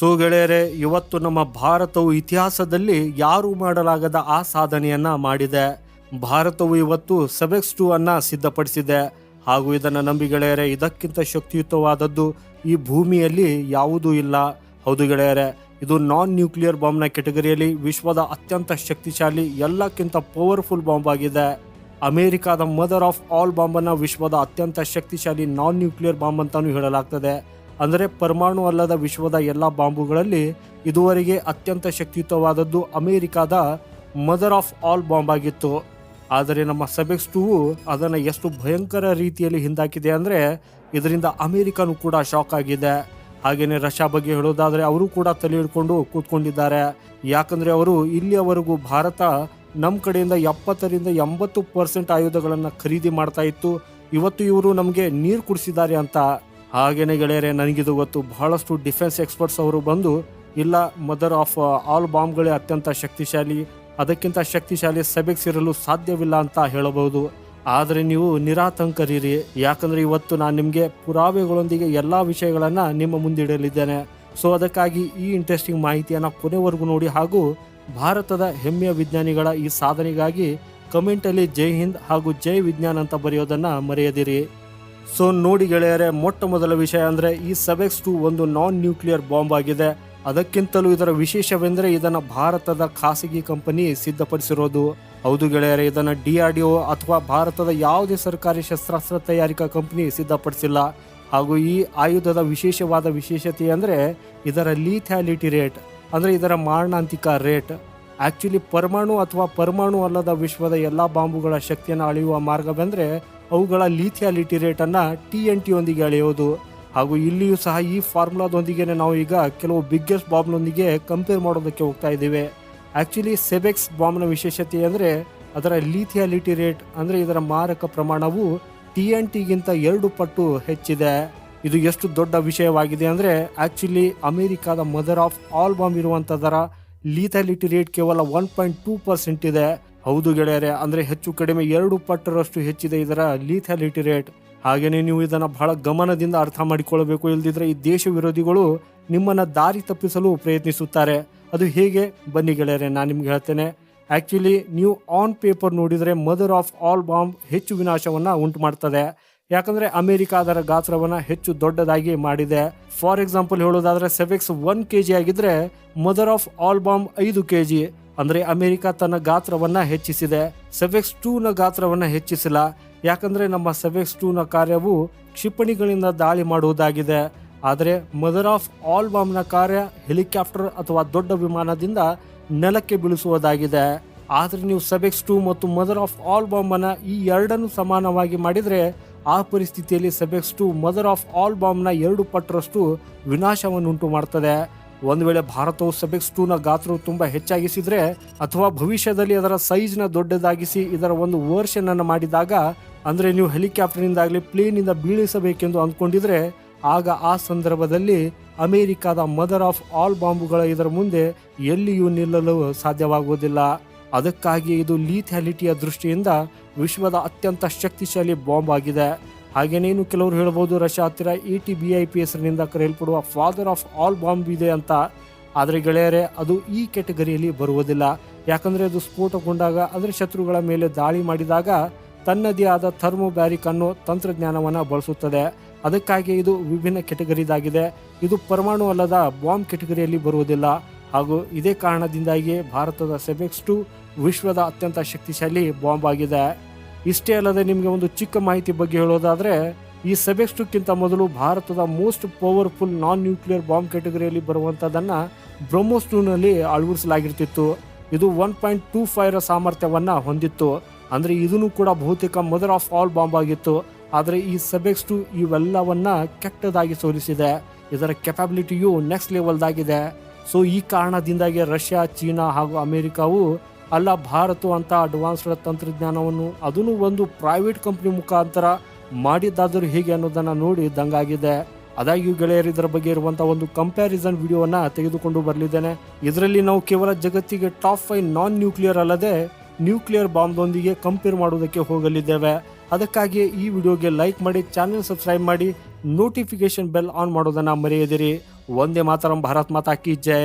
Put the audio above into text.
So ಗೆಳೆಯರೆ, ಇವತ್ತು ನಮ್ಮ ಭಾರತವು ಇತಿಹಾಸದಲ್ಲಿ ಯಾರು ಮಾಡಲಾಗದ ಆ ಸಾಧನೆಯನ್ನ ಮಾಡಿದೆ. ಭಾರತವು ಇವತ್ತು ಸೆವೆಕ್ಸ್ ಟೂ ಅನ್ನ ಸಿದ್ಧಪಡಿಸಿದೆ. ಹಾಗೂ ಇದನ್ನು ನಂಬಿ ಗೆಳೆಯರೆ, ಇದಕ್ಕಿಂತ ಶಕ್ತಿಯುತವಾದದ್ದು ಈ ಭೂಮಿಯಲ್ಲಿ ಯಾವುದೂ ಇಲ್ಲ. ಹೌದು ಗೆಳೆಯರೆ, ಇದು ನಾನ್ ನ್ಯೂಕ್ಲಿಯರ್ ಬಾಂಬ್ನ ಕೆಟಗರಿಯಲ್ಲಿ ವಿಶ್ವದ ಅತ್ಯಂತ ಶಕ್ತಿಶಾಲಿ, ಎಲ್ಲಕ್ಕಿಂತ ಪವರ್ಫುಲ್ ಬಾಂಬ್ ಆಗಿದೆ ಅಮೆರಿಕಾದ ಮದರ್ ಆಫ್ ಆಲ್ ಬಾಂಬ್ ಅನ್ನ ವಿಶ್ವದ ಅತ್ಯಂತ ಶಕ್ತಿಶಾಲಿ ನಾನ್ ನ್ಯೂಕ್ಲಿಯರ್ ಬಾಂಬ್ ಅಂತಲೂ ಹೇಳಲಾಗ್ತದೆ. ಅಂದರೆ ಪರಮಾಣು ಅಲ್ಲದ ವಿಶ್ವದ ಎಲ್ಲ ಬಾಂಬುಗಳಲ್ಲಿ ಇದುವರೆಗೆ ಅತ್ಯಂತ ಶಕ್ತಿಯುತವಾದದ್ದು ಅಮೆರಿಕಾದ ಮದರ್ ಆಫ್ ಆಲ್ ಬಾಂಬ್ ಆಗಿತ್ತು. ಆದರೆ ನಮ್ಮ ಸೆಬೆಕ್ಸ್ ಟೂ ಅದನ್ನು ಎಷ್ಟು ಭಯಂಕರ ರೀತಿಯಲ್ಲಿ ಹಿಂದಾಕಿದೆ ಅಂದರೆ ಇದರಿಂದ ಅಮೆರಿಕನೂ ಕೂಡ ಶಾಕ್ ಆಗಿದೆ. ಹಾಗೆಯೇ ರಷ್ಯಾ ಬಗ್ಗೆ ಹೇಳೋದಾದರೆ ಅವರು ಕೂಡ ತಲೆ ಹಿಡ್ಕೊಂಡು ಕೂತ್ಕೊಂಡಿದ್ದಾರೆ. ಯಾಕಂದರೆ ಅವರು ಇಲ್ಲಿಯವರೆಗೂ ಭಾರತ ನಮ್ಮ ಕಡೆಯಿಂದ ಎಪ್ಪತ್ತರಿಂದ ಎಂಬತ್ತು ಪರ್ಸೆಂಟ್ ಆಯುಧಗಳನ್ನು ಖರೀದಿ ಮಾಡ್ತಾ ಇತ್ತು. ಇವತ್ತು ಇವರು ನಮಗೆ ನೀರು ಕುಡಿಸಿದ್ದಾರೆ ಅಂತ. ಹಾಗೇನೆ ಗೆಳೆಯರೆ, ನನಗಿದು ಗೊತ್ತು ಬಹಳಷ್ಟು ಡಿಫೆನ್ಸ್ ಎಕ್ಸ್ಪರ್ಟ್ಸ್ ಅವರು ಬಂದು, ಇಲ್ಲ, ಮದರ್ ಆಫ್ ಆಲ್ ಬಾಂಬ್ಗಳೇ ಅತ್ಯಂತ ಶಕ್ತಿಶಾಲಿ, ಅದಕ್ಕಿಂತ ಶಕ್ತಿಶಾಲಿ ಸೆಬೆಕ್ಸ್ ಇರಲು ಸಾಧ್ಯವಿಲ್ಲ ಅಂತ ಹೇಳಬಹುದು. ಆದರೆ ನೀವು ನಿರಾತಂಕರಿರಿ. ಯಾಕಂದ್ರೆ ಇವತ್ತು ನಾನು ನಿಮಗೆ ಪುರಾವೆಗಳೊಂದಿಗೆ ಎಲ್ಲ ವಿಷಯಗಳನ್ನು ನಿಮ್ಮ ಮುಂದಿಡಲಿದ್ದೇನೆ ಸೊ ಅದಕ್ಕಾಗಿ ಈ ಇಂಟ್ರೆಸ್ಟಿಂಗ್ ಮಾಹಿತಿಯನ್ನು ಕೊನೆವರೆಗೂ ನೋಡಿ ಹಾಗೂ ಭಾರತದ ಹೆಮ್ಮೆಯ ವಿಜ್ಞಾನಿಗಳ ಈ ಸಾಧನೆಗಾಗಿ ಕಮೆಂಟಲ್ಲಿ ಜೈ ಹಿಂದ್ ಹಾಗೂ ಜೈ ವಿಜ್ಞಾನ್ ಅಂತ ಬರೆಯೋದನ್ನು ಮರೆಯದಿರಿ. ಸೊ ನೋಡಿ ಗೆಳೆಯರೆ, ಮೊಟ್ಟ ಮೊದಲ ವಿಷಯ ಅಂದ್ರೆ ಈ ಸೆವೆಕ್ಸ್ ಟು ಒಂದು ನಾನ್ ನ್ಯೂಕ್ಲಿಯರ್ ಬಾಂಬ್ ಆಗಿದೆ. ಅದಕ್ಕಿಂತಲೂ ಇದರ ವಿಶೇಷವೆಂದರೆ ಇದನ್ನ ಭಾರತದ ಖಾಸಗಿ ಕಂಪನಿ ಸಿದ್ಧಪಡಿಸಿರೋದು. ಹೌದು ಗೆಳೆಯರೆ, ಇದನ್ನ ಒ ಅಥವಾ ಭಾರತದ ಯಾವುದೇ ಸರ್ಕಾರಿ ಶಸ್ತ್ರಾಸ್ತ್ರ ತಯಾರಿಕಾ ಕಂಪನಿ ಸಿದ್ಧಪಡಿಸಿಲ್ಲ. ಹಾಗೂ ಈ ಆಯುಧದ ವಿಶೇಷವಾದ ವಿಶೇಷತೆ ಅಂದರೆ ಇದರ ಲೀಥ್ಯಾಲಿಟಿ ರೇಟ್ ಅಂದರೆ ಇದರ ಮಾರಣಾಂತಿಕ ರೇಟ್ ಆಕ್ಚುಲಿ ಪರಮಾಣು ಅಥವಾ ಪರಮಾಣು ಅಲ್ಲದ ವಿಶ್ವದ ಎಲ್ಲ ಬಾಂಬುಗಳ ಶಕ್ತಿಯನ್ನು ಅಳೆಯುವ ಮಾರ್ಗವೆಂದರೆ ಅವುಗಳ ಲೀಥಿಯಾಲಿಟಿ ರೇಟನ್ನು ಟಿ ಎನ್ ಟಿಯೊಂದಿಗೆ ಅಳೆಯೋದು ಹಾಗೂ ಇಲ್ಲಿಯೂ ಸಹ ಈ ಫಾರ್ಮುಲಾದೊಂದಿಗೆ ನಾವು ಈಗ ಕೆಲವು ಬಿಗ್ಗೆಸ್ಟ್ ಬಾಂಬ್ನೊಂದಿಗೆ ಕಂಪೇರ್ ಮಾಡೋದಕ್ಕೆ ಹೋಗ್ತಾ ಇದ್ದೇವೆ. ಆ್ಯಕ್ಚುಲಿ ಸೆಬೆಕ್ಸ್ ಬಾಂಬ್ನ ವಿಶೇಷತೆ ಅಂದರೆ ಅದರ ಲೀಥಿಯಾಲಿಟಿ ರೇಟ್ ಅಂದರೆ ಇದರ ಮಾರಕ ಪ್ರಮಾಣವು ಟಿ ಎನ್ ಟಿಗಿಂತ ಎರಡು ಪಟ್ಟು ಹೆಚ್ಚಿದೆ. ಇದು ಎಷ್ಟು ದೊಡ್ಡ ವಿಷಯವಾಗಿದೆ ಅಂದರೆ ಆ್ಯಕ್ಚುಲಿ ಅಮೆರಿಕಾದ ಮದರ್ ಆಫ್ ಆಲ್ ಬಾಂಬ್ ಇರುವಂಥದರ ಲೀಥಾಲಿಟಿ ರೇಟ್ ಕೇವಲ ಒನ್ ಪಾಯಿಂಟ್ ಟೂ ಪರ್ಸೆಂಟ್ ಇದೆ. ಹೌದು ಗೆಳೆಯರೇ, ಅಂದರೆ ಹೆಚ್ಚು ಕಡಿಮೆ ಎರಡು ಪಟ್ಟರಷ್ಟು ಹೆಚ್ಚಿದೆ ಇದರ ಲೀಥಾಲಿಟಿ ರೇಟ್ ಹಾಗೆಯೇ ನೀವು ಇದನ್ನು ಬಹಳ ಗಮನದಿಂದ ಅರ್ಥ ಮಾಡಿಕೊಳ್ಳಬೇಕು. ಇಲ್ದಿದ್ರೆ ಈ ದೇಶ ವಿರೋಧಿಗಳು ನಿಮ್ಮನ್ನು ದಾರಿ ತಪ್ಪಿಸಲು ಪ್ರಯತ್ನಿಸುತ್ತಾರೆ. ಅದು ಹೇಗೆ? ಬನ್ನಿ ಗೆಳೆಯರೆ, ನಾನು ನಿಮ್ಗೆ ಹೇಳ್ತೇನೆ. ಆ್ಯಕ್ಚುಲಿ ನೀವು ಆನ್ ಪೇಪರ್ ನೋಡಿದರೆ ಮದರ್ ಆಫ್ ಆಲ್ ಬಾಂಬ್ ಹೆಚ್ಚು ವಿನಾಶವನ್ನು ಉಂಟು ಮಾಡ್ತದೆ. ಯಾಕಂದ್ರೆ ಅಮೆರಿಕ ಅದರ ಗಾತ್ರವನ್ನ ಹೆಚ್ಚು ದೊಡ್ಡದಾಗಿ ಮಾಡಿದೆ. ಫಾರ್ ಎಕ್ಸಾಂಪಲ್ ಹೇಳೋದಾದ್ರೆ ಸೆವೆಕ್ಸ್ ಒನ್ ಕೆ ಜಿ ಆಗಿದ್ರೆ ಮದರ್ ಆಫ್ ಆಲ್ ಬಾಂಬ್ ಐದು ಕೆ ಜಿ ಅಂದ್ರೆ ಅಮೆರಿಕ ತನ್ನ ಗಾತ್ರವನ್ನ ಹೆಚ್ಚಿಸಿದೆ. ಸೆವೆಕ್ಸ್ ಟೂ ನ ಗಾತ್ರವನ್ನ ಹೆಚ್ಚಿಸಿಲ್ಲ. ಯಾಕಂದ್ರೆ ನಮ್ಮ ಸೆವೆಕ್ಸ್ ಟೂ ನ ಕಾರ್ಯವು ಕ್ಷಿಪಣಿಗಳಿಂದ ದಾಳಿ ಮಾಡುವುದಾಗಿದೆ. ಆದರೆ ಮದರ್ ಆಫ್ ಆಲ್ ಬಾಂಬ್ನ ಕಾರ್ಯ ಹೆಲಿಕಾಪ್ಟರ್ ಅಥವಾ ದೊಡ್ಡ ವಿಮಾನದಿಂದ ನೆಲಕ್ಕೆ ಬೀಳಿಸುವುದಾಗಿದೆ. ಆದರೆ ನೀವು ಸೆವೆಕ್ಸ್ ಟೂ ಮತ್ತು ಮದರ್ ಆಫ್ ಆಲ್ ಬಾಂಬ್ ಅನ್ನ ಈ ಎರಡನ್ನು ಸಮಾನವಾಗಿ ಮಾಡಿದರೆ ಆ ಪರಿಸ್ಥಿತಿಯಲ್ಲಿ Sebex two mother of all ಬಾಂಬ್ನ ಎರಡು ಪಟ್ಟರಷ್ಟು ವಿನಾಶವನ್ನುಂಟು ಮಾಡ್ತದೆ ಒಂದು ವೇಳೆ ಭಾರತವು ಸಬೆಕ್ಸ್ ಟೂನ ಗಾತ್ರವು ತುಂಬ ಹೆಚ್ಚಾಗಿಸಿದರೆ ಅಥವಾ ಭವಿಷ್ಯದಲ್ಲಿ ಅದರ ಸೈಜ್ನ ದೊಡ್ಡದಾಗಿಸಿ ಇದರ ಒಂದು ವರ್ಷನ್ ಅನ್ನು ಮಾಡಿದಾಗ, ಅಂದರೆ ನೀವು ಹೆಲಿಕಾಪ್ಟರ್ನಿಂದಾಗಲಿ ಪ್ಲೇನಿಂದ ಬೀಳಿಸಬೇಕೆಂದು ಅಂದ್ಕೊಂಡಿದ್ರೆ, ಆಗ ಆ ಸಂದರ್ಭದಲ್ಲಿ ಅಮೆರಿಕದ ಮದರ್ ಆಫ್ ಆಲ್ ಬಾಂಬುಗಳ ಇದರ ಮುಂದೆ ಎಲ್ಲಿಯೂ ನಿಲ್ಲಲು ಸಾಧ್ಯವಾಗುವುದಿಲ್ಲ. ಅದಕ್ಕಾಗಿ ಇದು ಲೀಥ್ಯಾಲಿಟಿಯ ದೃಷ್ಟಿಯಿಂದ ವಿಶ್ವದ ಅತ್ಯಂತ ಶಕ್ತಿಶಾಲಿ ಬಾಂಬ್ ಆಗಿದೆ. ಹಾಗೇನೇನು ಕೆಲವರು ಹೇಳ್ಬೋದು, ರಷ್ಯಾ ಹತ್ತಿರ E T B I P ಹೆಸರಿನಿಂದ ಕರೆಯಲ್ಪಡುವ ಫಾದರ್ ಆಫ್ ಆಲ್ ಬಾಂಬ್ ಇದೆ ಅಂತ. ಆದರೆ ಗೆಳೆಯರೆ, ಅದು ಈ ಕೆಟಗರಿಯಲ್ಲಿ ಬರುವುದಿಲ್ಲ. ಯಾಕಂದರೆ ಅದು ಸ್ಫೋಟಗೊಂಡಾಗ ಅದರ ಶತ್ರುಗಳ ಮೇಲೆ ದಾಳಿ ಮಾಡಿದಾಗ ತನ್ನದೇ ಆದ ಥರ್ಮೋಬ್ಯಾರಿಕ್ ಅನ್ನೋ ತಂತ್ರಜ್ಞಾನವನ್ನು ಬಳಸುತ್ತದೆ. ಅದಕ್ಕಾಗಿ ಇದು ವಿಭಿನ್ನ ಕೆಟಗರಿದಾಗಿದೆ ಇದು ಪರಮಾಣು ಅಲ್ಲದ ಬಾಂಬ್ ಕೆಟಗರಿಯಲ್ಲಿ ಬರುವುದಿಲ್ಲ. ಹಾಗೂ ಇದೇ ಕಾರಣದಿಂದಾಗಿ ಭಾರತದ ಸೆಬೆಕ್ಸ್ ಟು ವಿಶ್ವದ ಅತ್ಯಂತ ಶಕ್ತಿಶಾಲಿ ಬಾಂಬ್ ಆಗಿದೆ. ಇಷ್ಟೇ ಅಲ್ಲದೆ ನಿಮಗೆ ಒಂದು ಚಿಕ್ಕ ಮಾಹಿತಿ ಬಗ್ಗೆ ಹೇಳೋದಾದರೆ, ಈ ಸೆಬೆಕ್ಸ್ಟುಕ್ಕಿಂತ ಮೊದಲು ಭಾರತದ most powerful non nuclear bomb ಕ್ಯಾಟಗರಿಯಲ್ಲಿ ಬರುವಂಥದ್ದನ್ನು ಬ್ರಹ್ಮೋಸ್ಟೂನಲ್ಲಿ ಅಳವಡಿಸಲಾಗಿರ್ತಿತ್ತು. ಇದು ಒನ್ ಪಾಯಿಂಟ್ ಟೂ ಫೈವ್ರ ಸಾಮರ್ಥ್ಯವನ್ನು ಹೊಂದಿತ್ತು. ಅಂದರೆ ಇದನ್ನು ಕೂಡ ಬಹುತೇಕ ಮದರ್ ಆಫ್ ಆಲ್ ಬಾಂಬ್ ಆಗಿತ್ತು. ಆದರೆ ಈ ಸೆಬೆಕ್ಸ್ ಟು ಇವೆಲ್ಲವನ್ನ ಕೆಟ್ಟದಾಗಿ ಸೋಲಿಸಿದೆ. ಇದರ ಕೆಪಾಬಿಲಿಟಿಯು ನೆಕ್ಸ್ಟ್ ಲೆವೆಲ್ದಾಗಿದೆ. ಸೊ ಈ ಕಾರಣದಿಂದಾಗಿ ರಷ್ಯಾ, ಚೀನಾ ಹಾಗೂ ಅಮೆರಿಕಾವು ಅಲ್ಲ, ಭಾರತ ಅಂತ ಅಡ್ವಾನ್ಸ್ಡ್ ತಂತ್ರಜ್ಞಾನವನ್ನು ಅದನ್ನು ಒಂದು ಪ್ರೈವೇಟ್ ಕಂಪ್ನಿ ಮುಖಾಂತರ ಮಾಡಿದ್ದಾದರೂ ಹೇಗೆ ಅನ್ನೋದನ್ನು ನೋಡಿ ದಂಗಾಗಿದೆ ಅದಾಗಿಯೂ ಗೆಳೆಯರು ಇದರ ಬಗ್ಗೆ ಇರುವಂತಹ ಒಂದು ಕಂಪ್ಯಾರಿಸನ್ ವಿಡಿಯೋವನ್ನ ತೆಗೆದುಕೊಂಡು ಬರಲಿದ್ದೇನೆ. ಇದರಲ್ಲಿ ನಾವು ಕೇವಲ ಜಗತ್ತಿಗೆ ಟಾಪ್ ಫೈವ್ ನಾನ್ ನ್ಯೂಕ್ಲಿಯರ್ ಅಲ್ಲದೆ ನ್ಯೂಕ್ಲಿಯರ್ ಬಾಂಬ್ದೊಂದಿಗೆ ಕಂಪೇರ್ ಮಾಡುವುದಕ್ಕೆ ಹೋಗಲಿದ್ದೇವೆ. ಅದಕ್ಕಾಗಿ ಈ ವಿಡಿಯೋಗೆ ಲೈಕ್ ಮಾಡಿ ಚಾನೆಲ್ ಸಬ್ಸ್ಕ್ರೈಬ್ ಮಾಡಿ ನೋಟಿಫಿಕೇಶನ್ ಬೆಲ್ ಆನ್ ಮಾಡೋದನ್ನು ಮರೆಯದಿರಿ. ಒಂದೇ ಮಾತರಂ, ಭಾರತ್ ಮಾತಾ ಕಿ ಜೈ.